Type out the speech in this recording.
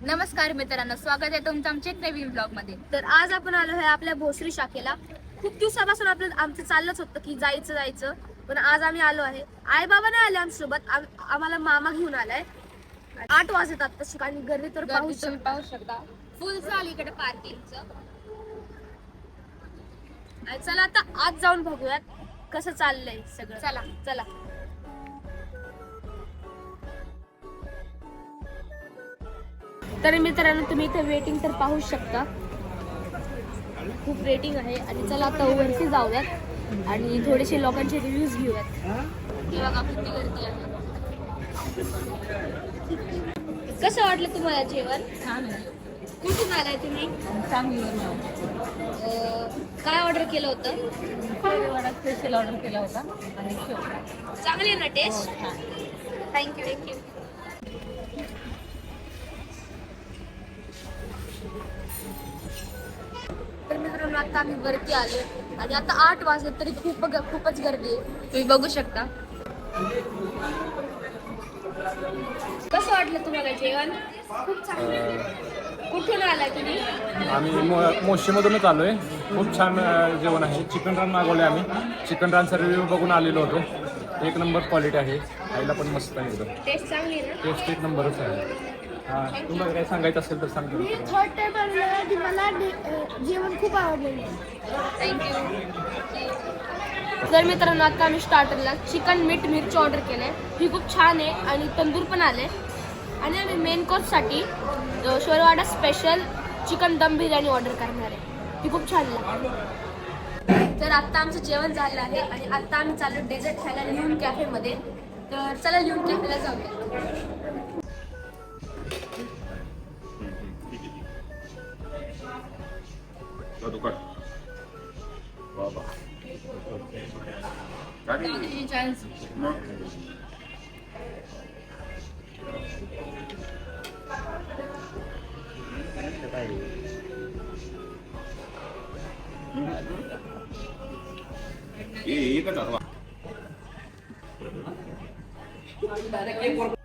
नमस्कार मित्रांनो स्वागत आहे तुमचं आमच्या एक नवीन ब्लॉगमध्ये तर आज आपण आलो आहे आपल्या भोसरी शाखेला. खूप दिवसापासून आपलं आमचं चाललंच होतं की जायचं जायचं. पण आज आम्ही आलो आहे. आई बाबा नाही आले आमच्यासोबत. आम- आम्हाला मामा घेऊन आलाय. आठ वाजत तशी आणि गर्दी तर गर्दी पाऊस तुम्ही पाहू शकता. फुल झाली इकडे पार्किंगचं चला आता आज जाऊन बघूयात कसं चाललंय सगळं. चला. चला. तर मित्रांनो तुम्ही इथे वेटिंग तर पाहू शकता. खूप वेटिंग आहे. आणि चला आता वरती जाऊयात. आणि थोडेसे लोकांचे रिव्ह्यूज घेऊयात. बघा किती गर्दी आहे. कसं वाटलं तुम्हाला जेवण? कुठून आलाय तुम्ही? काय ऑर्डर केलं होतं? स्पेशल ऑर्डर केला होता. चांगली ना टेस्ट थँक्यू थँक्यू तर मित्रांनो आता आम्ही वरती आलो आणि आता आठ वाजले तरी खूप खूपच गर्दी आहे. तुम्ही बघू शकता. कसं वाटलं तुम्हाला जेवण? खूप चांगलं कुठून आलाय तुम्ही? आम्ही मोशीमधूनच आलो आहे खूप छान जेवण आहे. चिकन रान मागवले आम्ही. चिकन रानचा रिव्ह्यू बघून आलेलो होतो. एक नंबर क्वालिटी आहे. खायला पण मस्त आहे टेस्ट चांगली आहे ना? टेस्ट एक नंबरच आहे. तुम्हाला काय सांगायचं असेल तर सांगतो मी थर्ड टाइम आलेलो आहे आणि मला डे- जेवण खूप आवडलेलं आहे. थँक्यू तर मित्रांनो आता आम्ही स्टार्टरला चिकन मीठ मिरची ऑर्डर केलंय. ही खूप छान आहे आणि तंदूर पण आले आणि आम्ही मेन कोर्ससाठी शोरवाडा स्पेशल चिकन दम बिर्याणी ऑर्डर करणार आहे. ती खूप छान लागते. तर आता आमचं जेवण झालं आहे आणि आता आम्ही चाललो डेझर्ट खायला लिहून कॅफेमध्ये तर चला लिहून कॅफेला जाऊया. lo tukar gua apa? Tadi. Mau Ini balik